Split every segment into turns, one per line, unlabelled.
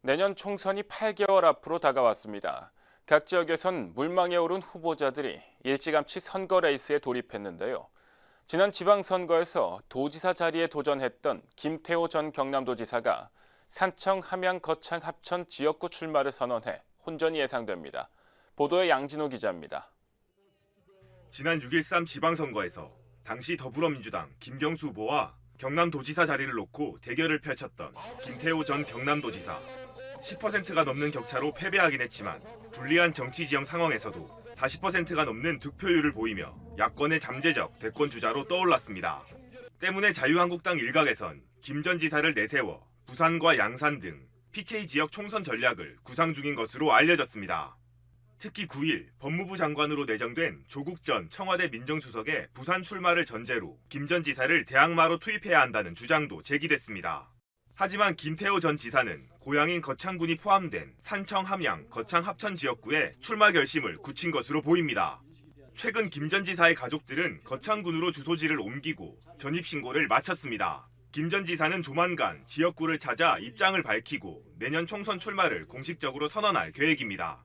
내년 총선이 8개월 앞으로 다가왔습니다. 각 지역에선 물망에 오른 후보자들이 일찌감치 선거 레이스에 돌입했는데요. 지난 지방선거에서 도지사 자리에 도전했던 김태호 전 경남도지사가 산청, 함양, 거창, 합천 지역구 출마를 선언해 혼전이 예상됩니다. 보도에 양진호 기자입니다.
지난 6.13 지방선거에서 당시 더불어민주당 김경수 후보와 경남도지사 자리를 놓고 대결을 펼쳤던 김태호 전 경남도지사 10%가 넘는 격차로 패배하긴 했지만 불리한 정치 지형 상황에서도 40%가 넘는 득표율을 보이며 야권의 잠재적 대권 주자로 떠올랐습니다. 때문에 자유한국당 일각에선 김 전 지사를 내세워 부산과 양산 등 PK 지역 총선 전략을 구상 중인 것으로 알려졌습니다. 특히 9일 법무부 장관으로 내정된 조국 전 청와대 민정수석의 부산 출마를 전제로 김 전 지사를 대항마로 투입해야 한다는 주장도 제기됐습니다. 하지만 김태호 전 지사는 고향인 거창군이 포함된 산청 함양 거창 합천 지역구에 출마 결심을 굳힌 것으로 보입니다. 최근 김 전 지사의 가족들은 거창군으로 주소지를 옮기고 전입 신고를 마쳤습니다. 김 전 지사는 조만간 지역구를 찾아 입장을 밝히고 내년 총선 출마를 공식적으로 선언할 계획입니다.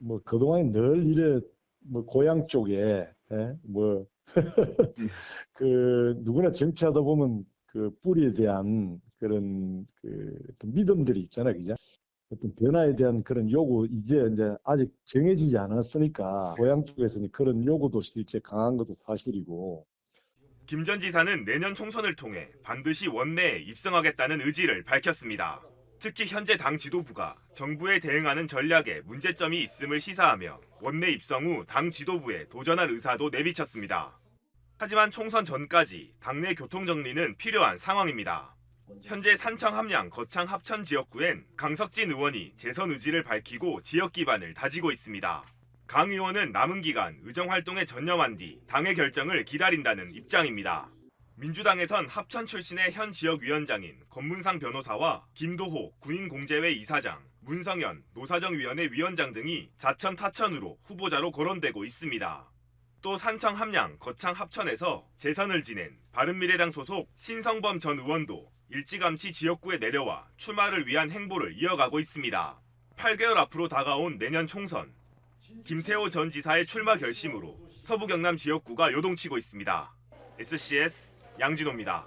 뭐 그동안에 늘 이래 뭐 고향 쪽에 예? 뭐 그 누구나 정치하다 보면 그 뿌리에 대한 그런 그 믿음들이 있잖아요, 그죠? 어떤 변화에 대한 그런 요구 이제 이제 아직 정해지지 않았으니까 고향 쪽에서는 그런 요구도 실제 강한 것도 사실이고
김 전 지사는 내년 총선을 통해 반드시 원내에 입성하겠다는 의지를 밝혔습니다. 특히 현재 당 지도부가 정부에 대응하는 전략에 문제점이 있음을 시사하며 원내 입성 후 당 지도부에 도전할 의사도 내비쳤습니다. 하지만 총선 전까지 당내 교통 정리는 필요한 상황입니다. 현재 산청 함양 거창 합천 지역구엔 강석진 의원이 재선 의지를 밝히고 지역 기반을 다지고 있습니다. 강 의원은 남은 기간 의정 활동에 전념한 뒤 당의 결정을 기다린다는 입장입니다. 민주당에선 합천 출신의 현 지역위원장인 권문상 변호사와 김도호 군인공제회 이사장, 문성현 노사정위원회 위원장 등이 자천 타천으로 후보자로 거론되고 있습니다. 또 산청 함양 거창 합천에서 재선을 지낸 바른미래당 소속 신성범 전 의원도 일찌감치 지역구에 내려와 출마를 위한 행보를 이어가고 있습니다. 8개월 앞으로 다가온 내년 총선 김태호 전 지사의 출마 결심으로 서부 경남 지역구가 요동치고 있습니다. SCS 양진호입니다.